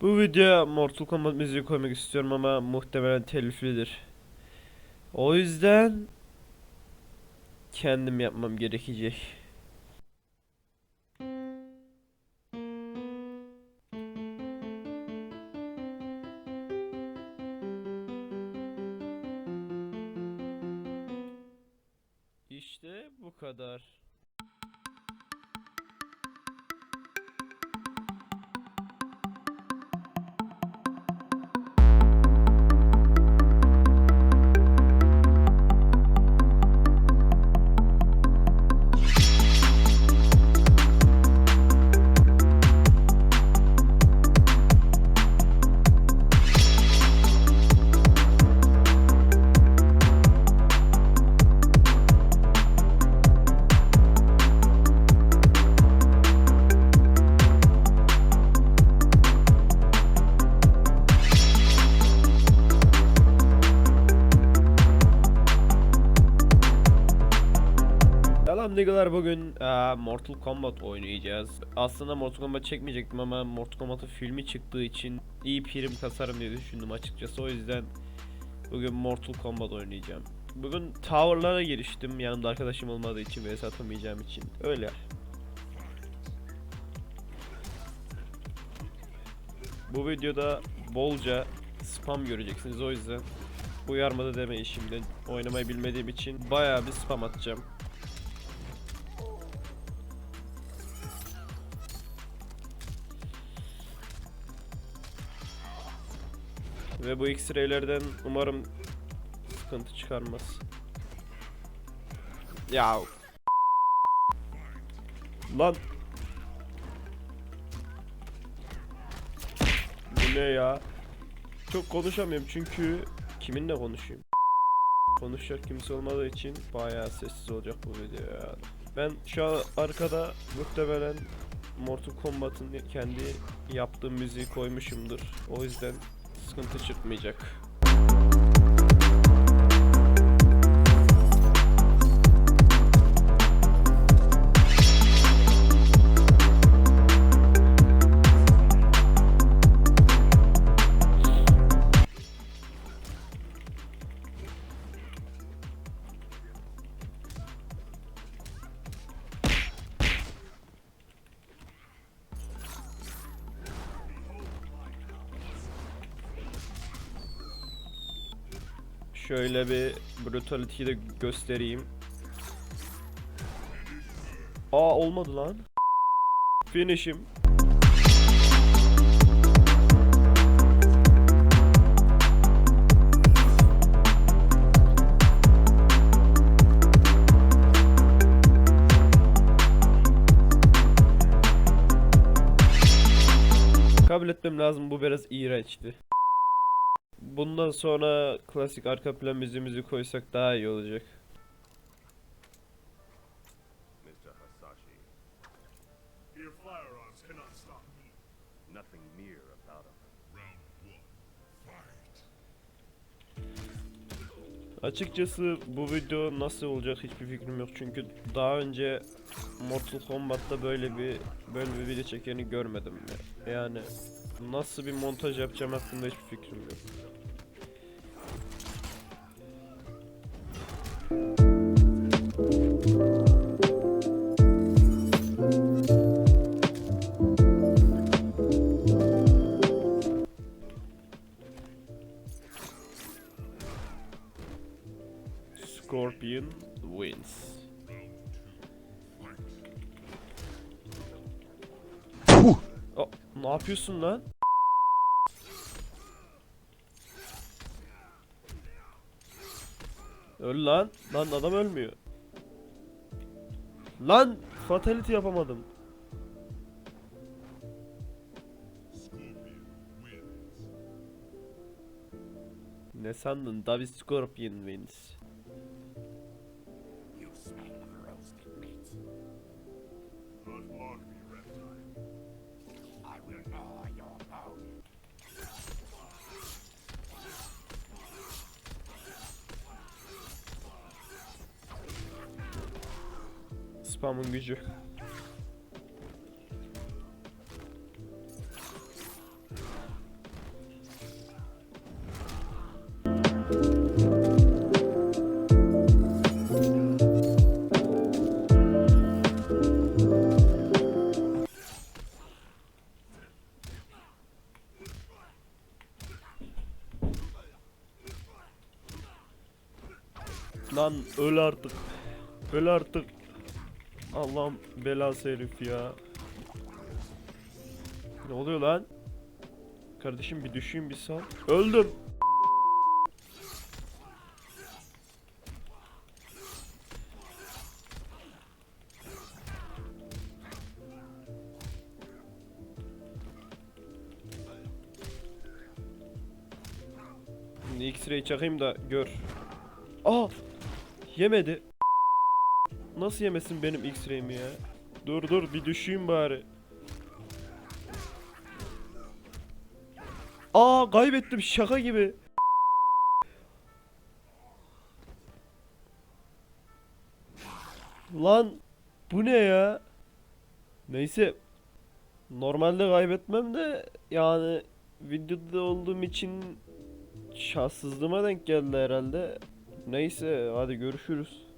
Bu videoya Mortal Kombat müziği koymak istiyorum ama muhtemelen teliflidir. O yüzden kendim yapmam gerekecek. İşte bu kadar. Niggalar bugün eee, Mortal Kombat oynayacağız. Aslında Mortal Kombat çekmeyecektim ama Mortal Kombat'ın filmi çıktığı için iyi prim kasarım diye düşündüm açıkçası. O yüzden bugün Mortal Kombat oynayacağım. Bugün Tower'lara giriştim yanımda arkadaşım olmadığı için ve satamayacağım için. Öyle. Bu videoda bolca spam göreceksiniz o yüzden uyarmadı demeyin şimdi. Oynamayı bilmediğim için bayağı bir spam atacağım. Ve bu X-ray'lerden umarım sıkıntı çıkarmaz. Ya. Lan. Bu ne ya? Çok konuşamıyorum çünkü kiminle konuşayım? Konuşacak kimse olmadığı için bayağı sessiz olacak bu video ya. Ben şu an arkada muhtemelen Mortal Kombat'ın kendi yaptığı müziği koymuşumdur. O yüzden sıkıntı çıkmayacak. Şöyle bir brutality'yi de göstereyim. Aa olmadı lan. Finish'im. Kabul etmem lazım bu biraz iğrençti. Bundan sonra klasik arka plan müziğimizi koysak daha iyi olacak. Mr. Hasashi. Your firearms cannot stop me. Nothing mere about him. Round one, fight. Açıkçası bu video nasıl olacak hiçbir fikrim yok çünkü daha önce Mortal Kombat'ta böyle bir böyle bir video çekeni görmedim ya. Yani nasıl bir montaj yapacağım hakkında hiçbir fikrim yok. Scorpion wins. Oh, ne yapıyorsun lan? Öl lan. Lan adam ölmüyor. Lan fatality yapamadım. Ne sandın? David Scorpion wins. Your spamın gücü. Lan öl artık. Öl artık. Allah'ım belası herif ya. Ne oluyor lan? Kardeşim bir düşeyim bir sal. Öldüm. Şimdi X-ray çakayım da gör. Aa! Yemedi. Nasıl yemesin benim X-ray'imi ya? Dur dur bir düşeyim bari. Aa kaybettim şaka gibi. Lan bu ne ya? Neyse. Normalde kaybetmem de yani videoda olduğum için şanssızlığıma denk geldi herhalde. Neyse hadi görüşürüz.